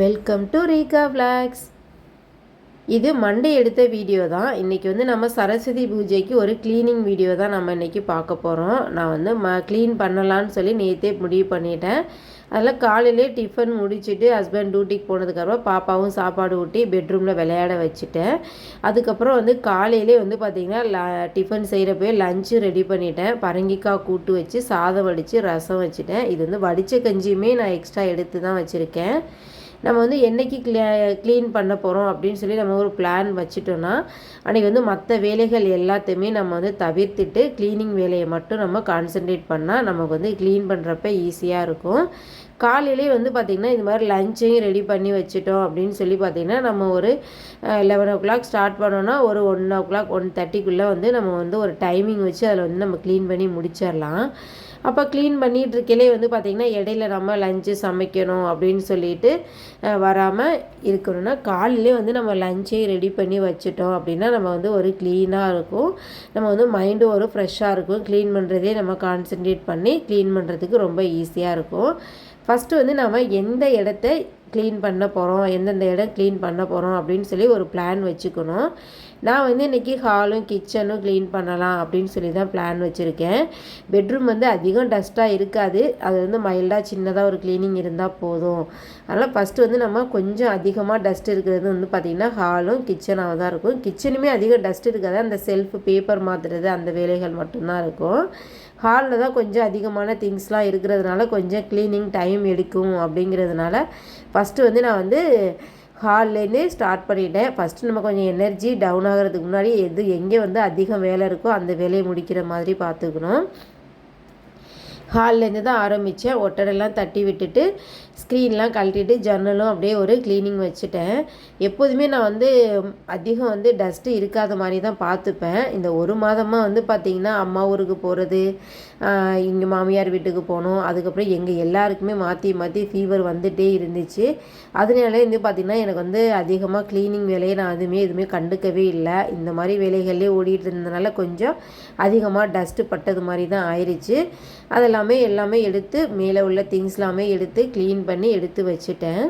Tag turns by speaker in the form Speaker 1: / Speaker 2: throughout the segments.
Speaker 1: Welcome to Reeka vlogs இது Monday எடுத்த video தான். இன்றைக்கி வந்து நம்ம சரஸ்வதி பூஜைக்கு ஒரு க்ளீனிங் வீடியோ தான் நம்ம இன்றைக்கி பார்க்க போகிறோம் நான் வந்து ம க்ளீன் பண்ணலான்னு சொல்லி நேற்றே முடிவு பண்ணிட்டேன். அதில் காலையிலே டிஃபன் முடிச்சுட்டு ஹஸ்பண்ட் டியூட்டிக்கு போனதுக்கப்புறம் பாப்பாவும் சாப்பாடு ஊட்டி பெட்ரூமில் விளையாட வச்சுட்டேன். அதுக்கப்புறம் வந்து காலையிலே வந்து பார்த்திங்கன்னா ல டிஃபன் செய்கிறப்பே லஞ்சு ரெடி பண்ணிட்டேன். பரங்கிக்காய் கூட்டு வச்சு சாதம் வடித்து ரசம் வச்சுட்டேன். இது வந்து வடித்த கஞ்சியுமே நான் எக்ஸ்ட்ரா எடுத்து தான் வச்சுருக்கேன். நம்ம வந்து என்றைக்கு க்ளீ க்ளீன் பண்ண போகிறோம் அப்படின்னு சொல்லி நம்ம ஒரு பிளான் வச்சுட்டோன்னா அன்றைக்கி வந்து மற்ற வேலைகள் எல்லாத்தையுமே நம்ம வந்து தவிர்த்துட்டு க்ளீனிங் வேலையை மட்டும் நம்ம கான்சென்ட்ரேட் பண்ணால் நமக்கு வந்து க்ளீன் பண்ணுறப்ப ஈஸியாக இருக்கும். காலையிலே வந்து பார்த்திங்கன்னா இது மாதிரி லஞ்சையும் ரெடி பண்ணி வச்சுட்டோம் அப்படின்னு சொல்லி பார்த்திங்கன்னா நம்ம ஒரு லெவன் ஓ கிளாக் ஸ்டார்ட் பண்ணோன்னா ஒரு ஒன் ஓ கிளாக் ஒன் தேர்ட்டிக்குள்ளே வந்து நம்ம வந்து ஒரு டைமிங் வச்சு அதில் வந்து நம்ம க்ளீன் பண்ணி முடிச்சிடலாம். அப்போ க்ளீன் பண்ணிகிட்டு இருக்கையிலே வந்து பார்த்திங்கன்னா இடையில நம்ம லஞ்சு சமைக்கணும் அப்படின்னு சொல்லிட்டு வராமல் இருக்கணும்னா காலையிலே வந்து நம்ம லஞ்சையும் ரெடி பண்ணி வச்சுட்டோம் அப்படின்னா நம்ம வந்து ஒரு க்ளீனாக இருக்கும். நம்ம வந்து மைண்டும் ஒரு ஃப்ரெஷ்ஷாக இருக்கும். க்ளீன் பண்ணுறதே நம்ம கான்சென்ட்ரேட் பண்ணி க்ளீன் பண்ணுறதுக்கு ரொம்ப ஈஸியாக இருக்கும். ஃபஸ்ட்டு வந்து நம்ம எந்த இடத்த க்ளீன் பண்ண போகிறோம் எந்தெந்த இடம் க்ளீன் பண்ண போகிறோம் அப்படின்னு சொல்லி ஒரு பிளான் வச்சுக்கணும். நான் வந்து இன்றைக்கி ஹாலும் கிச்சனும் க்ளீன் பண்ணலாம் அப்படின்னு சொல்லி தான் பிளான் வச்சுருக்கேன். பெட்ரூம் வந்து அதிகம் டஸ்ட்டாக இருக்காது. அது வந்து மைல்டாக சின்னதாக ஒரு க்ளீனிங் இருந்தால் போதும். அதனால் ஃபஸ்ட்டு வந்து நம்ம கொஞ்சம் அதிகமாக டஸ்ட் இருக்கிறது வந்து பார்த்திங்கன்னா ஹாலும் கிச்சனாக தான் இருக்கும். கிச்சனுமே அதிகம் டஸ்ட் இருக்காது. அந்த செல்ஃப் பேப்பர் மாற்றுறது அந்த வேலைகள் மட்டும்தான் இருக்கும். ஹாலில் தான் கொஞ்சம் அதிகமான திங்ஸ்லாம் இருக்கிறதுனால கொஞ்சம் க்ளீனிங் டைம் எடுக்கும் அப்படிங்கிறதுனால ஃபஸ்ட்டு வந்து நான் வந்து ஹால்லேருந்தே ஸ்டார்ட் பண்ணிட்டேன். ஃபஸ்ட்டு நம்ம கொஞ்சம் எனர்ஜி டவுன் ஆகிறதுக்கு முன்னாடி எது எங்கே வந்து அதிகம் வேலை இருக்கோ அந்த வேலையை முடிக்கிற மாதிரி பார்த்துக்கணும். ஹால்லேருந்து தான் ஆரம்பித்தேன். ஒட்டடெல்லாம் தட்டி விட்டுட்டு ஸ்க்ரீன்லாம் கழட்டிட்டு ஜன்னலும் அப்படியே ஒரு க்ளீனிங் வச்சுட்டேன். எப்போதுமே நான் வந்து அதிகம் வந்து டஸ்ட்டு இருக்காத மாதிரி தான் பார்த்துப்பேன். இந்த ஒரு மாதமாக வந்து பார்த்திங்கன்னா அம்மா ஊருக்கு போகிறது இங்கே மாமியார் வீட்டுக்கு போனோம் அதுக்கப்புறம் எங்கள் எல்லாருக்குமே மாற்றி மாற்றி ஃபீவர் வந்துகிட்டே இருந்துச்சு. அதனால வந்து பார்த்திங்கன்னா எனக்கு வந்து அதிகமாக க்ளீனிங் வேலையை நான் அதுவுமே எதுவுமே கண்டுக்கவே இல்லை. இந்த மாதிரி வேலைகள்லேயே ஓடிட்டு இருந்ததுனால கொஞ்சம் அதிகமாக டஸ்ட்டு பட்டது மாதிரி தான் ஆயிடுச்சு அதெல்லாமே எல்லாமே எடுத்து மேலே உள்ள திங்ஸ் எல்லாமே எடுத்து க்ளீன் பண்ணி பண்ணி எடுத்து வச்சுட்டேன்.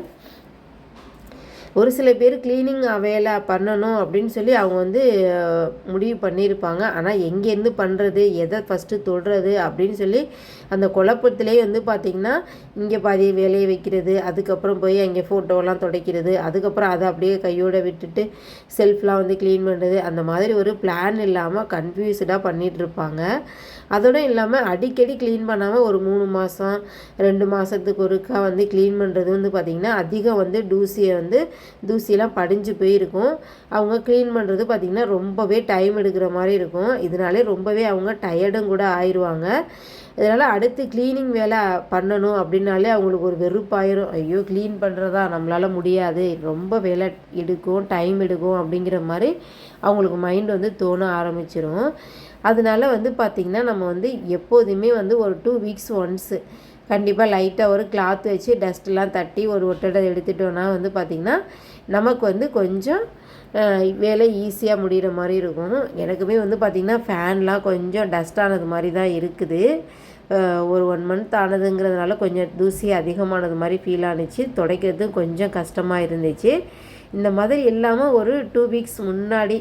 Speaker 1: ஒரு சில பேர் க்ளீனிங் வேலை பண்ணணும் அப்படின்னு சொல்லி அவங்க வந்து முடிவு பண்ணியிருப்பாங்க. ஆனால் எங்கேருந்து பண்ணுறது எதை ஃபஸ்ட்டு தொடுறது அப்படின்னு சொல்லி அந்த குழப்பத்திலே வந்து பார்த்திங்கன்னா இங்கே பாதி வேலையை வைக்கிறது அதுக்கப்புறம் போய் அங்கே ஃபோட்டோலாம் துடைக்கிறது அதுக்கப்புறம் அதை அப்படியே கையோடு விட்டுட்டு செல்ஃப்லாம் வந்து க்ளீன் பண்ணுறது அந்த மாதிரி ஒரு பிளான் இல்லாமல் கன்ஃபியூஸ்டாக பண்ணிகிட்ருப்பாங்க அதோடு இல்லாமல் அடிக்கடி க்ளீன் பண்ணாமல் ஒரு மூணு மாதம் ரெண்டு மாதத்துக்கு ஒருக்கா வந்து க்ளீன் பண்ணுறது வந்து பார்த்திங்கன்னா அதிகம் வந்து டூசியை வந்து தூசியெல்லாம் படிஞ்சு போயிருக்கும். அவங்க க்ளீன் பண்ணுறது பார்த்திங்கன்னா ரொம்பவே டைம் எடுக்கிற மாதிரி இருக்கும். இதனாலே ரொம்பவே அவங்க டயர்டும் கூட ஆயிடுவாங்க இதனால் அடுத்து க்ளீனிங் வேலை பண்ணணும் அப்படின்னாலே அவங்களுக்கு ஒரு வெறுப்பாயிரும். ஐயோ க்ளீன் பண்ணுறதா நம்மளால் முடியாது. ரொம்ப வேலை எடுக்கும் டைம் எடுக்கும் அப்படிங்கிற மாதிரி அவங்களுக்கு மைண்ட் வந்து தோண ஆரம்பிச்சிடும் அதனால வந்து பார்த்திங்கன்னா நம்ம வந்து எப்போதுமே வந்து ஒரு டூ வீக்ஸ் ஒன்ஸு கண்டிப்பாக லைட்டாக ஒரு கிளாத் வச்சு டஸ்ட்லாம் தட்டி ஒரு ஒட்டடை எடுத்துட்டோன்னா வந்து பார்த்திங்கன்னா நமக்கு வந்து கொஞ்சம் வேலை ஈஸியாக முடிகிற மாதிரி இருக்கும். எனக்குமே வந்து பார்த்திங்கன்னா ஃபேன்லாம் கொஞ்சம் டஸ்ட் ஆனது மாதிரி தான் இருக்குது. ஒரு ஒன் மந்த் ஆனதுங்கிறதுனால கொஞ்சம் தூசி அதிகமானது மாதிரி ஃபீல் ஆனிச்சு. துடைக்கிறது கொஞ்சம் கஷ்டமாக இருந்துச்சு. இந்த மாதிரி இல்லாமல் ஒரு டூ வீக்ஸ் முன்னாடி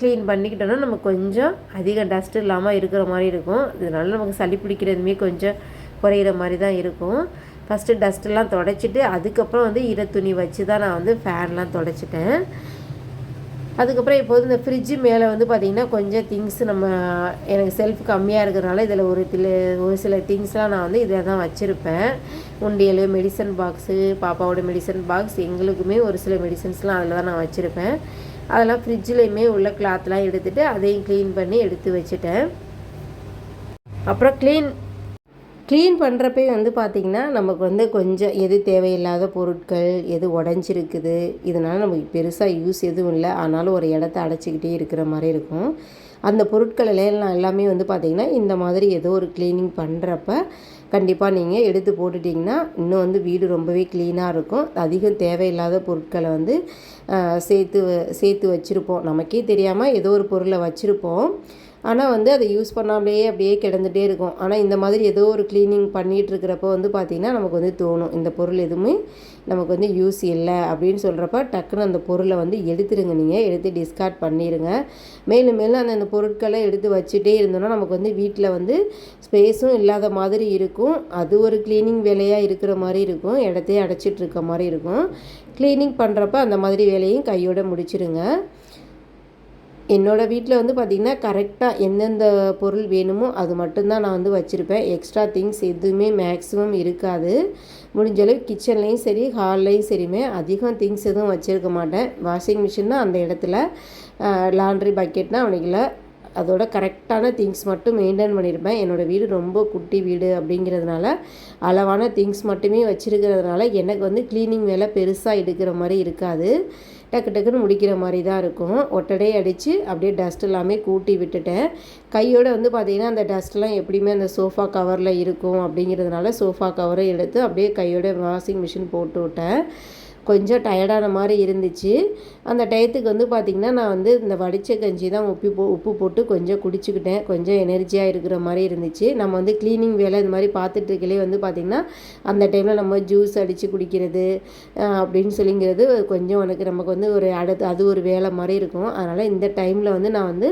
Speaker 1: க்ளீன் பண்ணிக்கிட்டோன்னா நம்ம கொஞ்சம் அதிக டஸ்ட் இல்லாமல் இருக்கிற மாதிரி இருக்கும். இதனால நமக்கு சளி பிடிக்கிறதுமே கொஞ்சம் குறையிற மாதிரி தான் இருக்கும். ஃபஸ்ட்டு டஸ்ட்டெல்லாம் தொடச்சிட்டு அதுக்கப்புறம் வந்து ஈர துணி வச்சு தான் நான் வந்து ஃபேன்லாம் தொடச்சிட்டேன். அதுக்கப்புறம் இப்போது இந்த ஃப்ரிட்ஜு மேலே வந்து பார்த்திங்கன்னா கொஞ்சம் திங்ஸ் நம்ம எனக்கு செல்ஃப் கம்மியாக இருக்கிறனால இதில் ஒரு தில ஒரு சில திங்ஸ்லாம் நான் வந்து இதில் தான் வச்சுருப்பேன். உண்டியல் மெடிசன் பாக்ஸு பாப்பாவோட மெடிசன் பாக்ஸ் எங்களுக்குமே ஒரு சில மெடிசன்ஸ்லாம் அதில் தான் நான் வச்சுருப்பேன். அதெல்லாம் ஃப்ரிட்ஜ்லேயுமே உள்ள கிளாத்லாம் எடுத்துகிட்டு அதையும் க்ளீன் பண்ணி எடுத்து வச்சுட்டேன். அப்புறம் க்ளீன் க்ளீன் பண்ணுறப்பே வந்து பார்த்திங்கன்னா நமக்கு வந்து கொஞ்சம் எது தேவையில்லாத பொருட்கள் எது உடஞ்சிருக்குது இதனால் நமக்கு பெருசாக யூஸ் எதுவும் இல்லை. ஆனாலும் ஒரு இடத்த அடைச்சிக்கிட்டே இருக்கிற மாதிரி இருக்கும். அந்த பொருட்கள் எல்லாம் எல்லாமே வந்து பார்த்திங்கன்னா இந்த மாதிரி ஏதோ ஒரு க்ளீனிங் பண்ணுறப்ப கண்டிப்பாக நீங்கள் எடுத்து போட்டுட்டிங்கன்னா இன்னும் வந்து வீடு ரொம்பவே க்ளீனாக இருக்கும். அதிகம் தேவையில்லாத பொருட்களை வந்து சேர்த்து சேர்த்து வச்சுருப்போம். நமக்கே தெரியாமல் ஏதோ ஒரு பொருளை வச்சுருப்போம். ஆனால் வந்து அதை யூஸ் பண்ணாமலேயே அப்படியே கிடந்துகிட்டே இருக்கும். ஆனால் இந்த மாதிரி ஏதோ ஒரு க்ளீனிங் பண்ணிகிட்டு இருக்கிறப்போ வந்து பார்த்திங்கன்னா நமக்கு வந்து தோணும். இந்த பொருள் எதுவுமே நமக்கு வந்து யூஸ் இல்லை அப்படின்னு சொல்கிறப்ப டக்குன்னு அந்த பொருளை வந்து எடுத்துருங்க நீங்கள் எடுத்து டிஸ்கார்ட் பண்ணிடுங்க மேலும் மேலும் அந்த அந்த பொருட்களை எடுத்து வச்சுட்டே இருந்தோம்னா நமக்கு வந்து வீட்டில் வந்து ஸ்பேஸும் இல்லாத மாதிரி இருக்கும். அது ஒரு க்ளீனிங் வேலையாக இருக்கிற மாதிரி இருக்கும். இடத்தையே அடைச்சிட்டு இருக்க மாதிரி இருக்கும். க்ளீனிங் பண்ணுறப்ப அந்த மாதிரி வேலையும் கையோடு முடிச்சிருங்க. என்னோடய வீட்டில் வந்து பார்த்திங்கன்னா கரெக்டாக எந்தெந்த பொருள் வேணுமோ அது மட்டும்தான் நான் வந்து வச்சுருப்பேன். எக்ஸ்ட்ரா திங்ஸ் எதுவுமே மேக்ஸிமம் இருக்காது. முடிஞ்சளவு கிச்சன்லேயும் சரி ஹால்லையும் சரியுமே அதிகம் திங்ஸ் எதுவும் வச்சுருக்க மாட்டேன். வாஷிங் மிஷின்னா அந்த இடத்துல லாண்ட்ரி பக்கெட்னா அவனுக்குல அதோட கரெக்டான திங்ஸ் மட்டும் மெயின்டைன் பண்ணியிருப்பேன் என்னோடய வீடு ரொம்ப குட்டி வீடு அப்படிங்கிறதுனால அளவான திங்ஸ் மட்டுமே வச்சுருக்கிறதுனால எனக்கு வந்து க்ளீனிங் வேலை பெருசாக எடுக்கிற மாதிரி இருக்காது. டக்கு டக்குன்னு முடிக்கிற மாதிரி தான் இருக்கும். ஒட்டடை அடித்து அப்படியே டஸ்ட் எல்லாமே கூட்டி விட்டுட்டேன். கையோடு வந்து பார்த்திங்கன்னா அந்த டஸ்ட்லாம் எப்படியுமே அந்த சோஃபா கவரில் இருக்கும் அப்படிங்கிறதுனால சோஃபா கவரை எடுத்து அப்படியே கையோட வாஷிங் மிஷின் போட்டு விட்டேன். கொஞ்சம் டயர்டான மாதிரி இருந்துச்சு. அந்த டயத்துக்கு வந்து பார்த்திங்கன்னா நான் வந்து இந்த வடித்த கஞ்சி தான் உப்பு போ உப்பு போட்டு கொஞ்சம் குடிச்சுக்கிட்டேன். கொஞ்சம் எனர்ஜியாக இருக்கிற மாதிரி இருந்துச்சு. நம்ம வந்து க்ளீனிங் வேலை இது மாதிரி பார்த்துட்டு இருக்கலே வந்து பார்த்திங்கன்னா அந்த டைமில் நம்ம ஜூஸ் அடித்து குடிக்கிறது அப்படின்னு சொல்லிங்கிறது கொஞ்சம் எனக்கு நமக்கு வந்து ஒரு அடுத்து அது ஒரு வேலை மாதிரி இருக்கும். அதனால் இந்த டைமில் வந்து நான் வந்து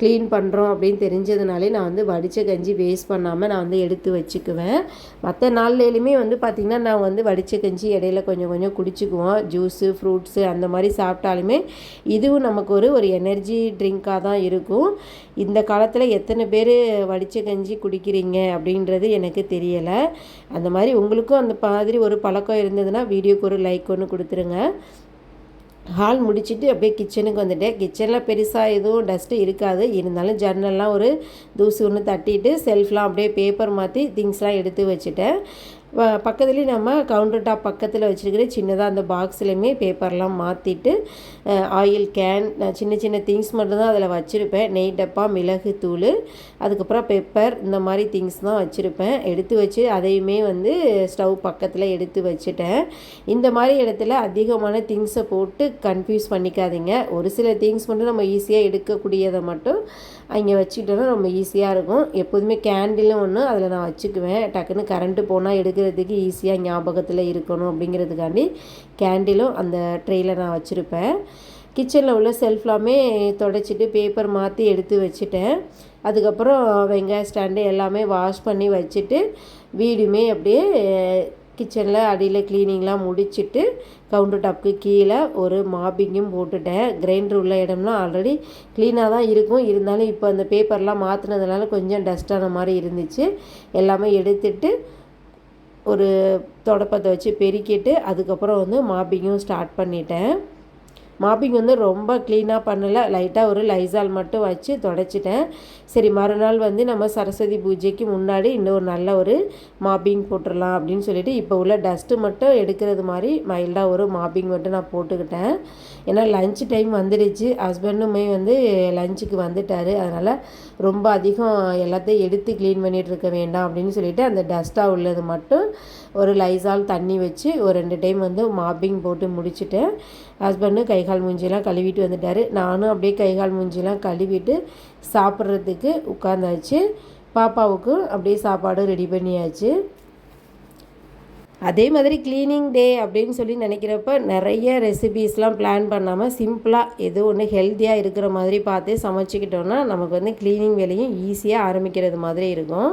Speaker 1: க்ளீன் பண்ணுறோம் அப்படின்னு தெரிஞ்சதுனாலே நான் வந்து வடித்த கஞ்சி வேஸ்ட் பண்ணாமல் நான் வந்து எடுத்து வச்சுக்குவேன். மற்ற நாள்லேயுமே வந்து பார்த்திங்கன்னா நான் வந்து வடித்த கஞ்சி இடையில கொஞ்சம் கொஞ்சம் குடிச்சுக்குவேன். எடுத்துக்குவோம். ஜூஸு ஃப்ரூட்ஸு அந்த மாதிரி சாப்பிட்டாலுமே இதுவும் நமக்கு ஒரு ஒரு எனர்ஜி ட்ரிங்காக தான் இருக்கும். இந்த காலத்தில் எத்தனை பேர் வடித்த கஞ்சி குடிக்கிறீங்க அப்படின்றது எனக்கு தெரியலை. அந்த மாதிரி உங்களுக்கும் அந்த மாதிரி ஒரு பழக்கம் இருந்ததுன்னா வீடியோக்கு ஒரு லைக் ஒன்று கொடுத்துருங்க. ஹால் முடிச்சுட்டு அப்படியே கிச்சனுக்கு வந்துட்டேன். கிச்சனில் பெருசாக எதுவும் டஸ்ட்டு இருக்காது. இருந்தாலும் ஜன்னல்லாம் ஒரு தூசு ஒன்று தட்டிட்டு செல்ஃப்லாம் அப்படியே பேப்பர் மாற்றி திங்ஸ்லாம் எடுத்து வச்சுட்டேன். பக்கத்துலேயே நம்ம கவுண்டர் டாப் பக்கத்தில் வச்சுருக்கிற சின்னதாக அந்த பாக்ஸ்லேயுமே பேப்பர்லாம் மாற்றிட்டு ஆயில் கேன் சின்ன சின்ன திங்ஸ் மட்டும்தான் அதில் வச்சுருப்பேன். நெய் டப்பா மிளகு தூள் அதுக்கப்புறம் பெப்பர் இந்த மாதிரி திங்ஸ் தான் வச்சுருப்பேன். எடுத்து வச்சு அதையுமே வந்து ஸ்டவ் பக்கத்தில் எடுத்து வச்சுட்டேன். இந்த மாதிரி இடத்துல அதிகமான திங்ஸை போட்டு கன்ஃபியூஸ் பண்ணிக்காதீங்க. ஒரு சில திங்ஸ் மட்டும் நம்ம ஈஸியாக எடுக்கக்கூடியதை மட்டும் அங்கே வச்சுக்கிட்டோன்னா ரொம்ப ஈஸியாக இருக்கும். எப்போதுமே கேண்டிலும் ஒன்று அதில் நான் வச்சுக்குவேன். டக்குன்னு கரண்ட்டு போனால் எடுக்கிறதுக்கு ஈஸியாக ஞாபகத்தில் இருக்கணும் அப்படிங்கிறதுக்காண்டி கேண்டிலும் அந்த ட்ரெயில் நான் வச்சுருப்பேன். கிச்சனில் உள்ள செல்ஃப்லாமே தொடச்சிட்டு பேப்பர் மாற்றி எடுத்து வச்சுட்டேன். அதுக்கப்புறம் வெங்காய ஸ்டாண்டு எல்லாமே வாஷ் பண்ணி வச்சுட்டு வீடுமே அப்படியே கிச்சனில் அடியில் க்ளீனிங்லாம் முடிச்சுட்டு கவுண்டர் டாப்க்கு கீழே ஒரு மாப்பிங்கும் போட்டுட்டேன். கிரைண்டர் உள்ள இடம்லாம் ஆல்ரெடி க்ளீனாக தான் இருக்கும். இருந்தாலும் இப்போ அந்த பேப்பர்லாம் மாற்றினதுனால கொஞ்சம் டஸ்ட்டான மாதிரி இருந்துச்சு. எல்லாமே எடுத்துட்டு ஒரு தொடப்பத்தை வச்சு பெருக்கிட்டு அதுக்கப்புறம் வந்து மாப்பிங்கும் ஸ்டார்ட் பண்ணிட்டேன். மாப்பிங் வந்து ரொம்ப க்ளீனாக பண்ணலை. லைட்டாக ஒரு லைசால் மட்டும் வச்சு தொடச்சிட்டேன். சரி மறுநாள் வந்து நம்ம சரஸ்வதி பூஜைக்கு முன்னாடி இன்னொரு நல்ல ஒரு மாப்பிங் போட்டுடலாம் அப்படின்னு சொல்லிட்டு இப்போ உள்ள டஸ்ட்டு மட்டும் எடுக்கிறது மாதிரி மைல்டாக ஒரு மாப்பிங் மட்டும் நான் போட்டுக்கிட்டேன். ஏன்னா லஞ்ச் டைம் வந்துடுச்சு. ஹஸ்பண்டுமே வந்து லஞ்சுக்கு வந்துட்டார். அதனால் ரொம்ப அதிகம் எல்லாத்தையும் எடுத்து க்ளீன் பண்ணிகிட்டு இருக்க வேண்டாம் அப்படின்னு சொல்லிட்டு அந்த டஸ்ட்டாக உள்ளது மட்டும் ஒரு லைசால் தண்ணி வச்சு ஒரு ரெண்டு டைம் வந்து மாப்பிங் போட்டு முடிச்சுட்டேன். ஹஸ்பண்டும் கை கால் மூஞ்சிலாம் கழுவிட்டு வந்துட்டார். நானும் அப்படியே கை கால் மூஞ்சிலாம் கழுவிட்டு சாப்பிட்றதுக்கு உட்காந்தாச்சு பாப்பாவுக்கும் அப்படியே சாப்பாடு ரெடி பண்ணியாச்சு. அதே மாதிரி க்ளீனிங் டே அப்படின்னு சொல்லி நினைக்கிறப்ப நிறைய ரெசிபீஸ்லாம் பிளான் பண்ணாமல் சிம்பிளாக எது ஒன்று ஹெல்த்தியாக இருக்கிற மாதிரி பார்த்து சமைச்சிக்கிட்டோன்னா நமக்கு வந்து க்ளீனிங் வேலையும் ஈஸியாக ஆரம்பிக்கிறது மாதிரி இருக்கும்.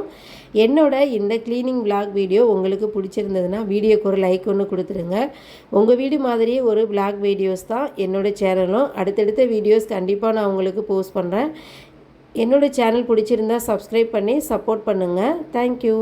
Speaker 1: என்னோட இந்த க்ளீனிங் விளாக் வீடியோ உங்களுக்கு பிடிச்சிருந்ததுன்னா வீடியோக்கு ஒரு லைக் ஒன்று கொடுத்துருங்க. உங்கள் வீடு மாதிரியே ஒரு விளாக் வீடியோஸ் தான் என்னோடய சேனலும். அடுத்தடுத்த வீடியோஸ் கண்டிப்பாக நான் உங்களுக்கு போஸ்ட் பண்ணுறேன் என்னோடய சேனல் பிடிச்சிருந்தா சப்ஸ்கிரைப் பண்ணி சப்போர்ட் பண்ணுங்கள் தேங்க்யூ